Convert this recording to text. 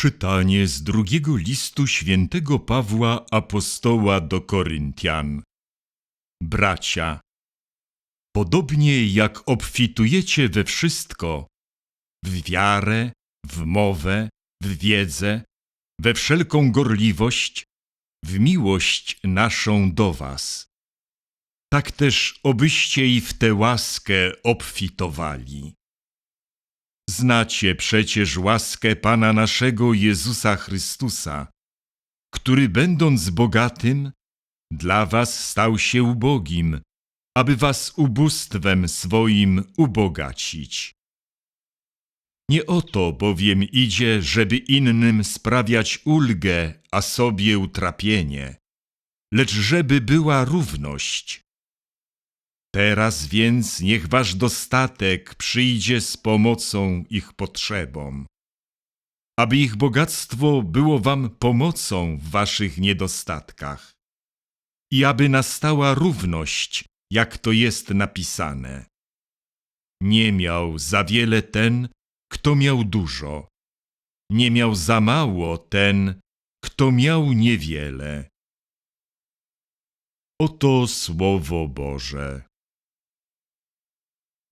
Czytanie z drugiego listu świętego Pawła Apostoła do Koryntian. Bracia, podobnie jak obfitujecie we wszystko, w wiarę, w mowę, w wiedzę, we wszelką gorliwość, w miłość naszą do was. Tak też obyście i w tę łaskę obfitowali. Znacie przecież łaskę Pana naszego Jezusa Chrystusa, który będąc bogatym, dla was stał się ubogim, aby was ubóstwem swoim ubogacić. Nie o to bowiem idzie, żeby innym sprawiać ulgę, a sobie utrapienie, lecz żeby była równość. Teraz więc niech wasz dostatek przyjdzie z pomocą ich potrzebom, aby ich bogactwo było wam pomocą w waszych niedostatkach i aby nastała równość, jak to jest napisane. Nie miał za wiele ten, kto miał dużo, nie miał za mało ten, kto miał niewiele. Oto Słowo Boże.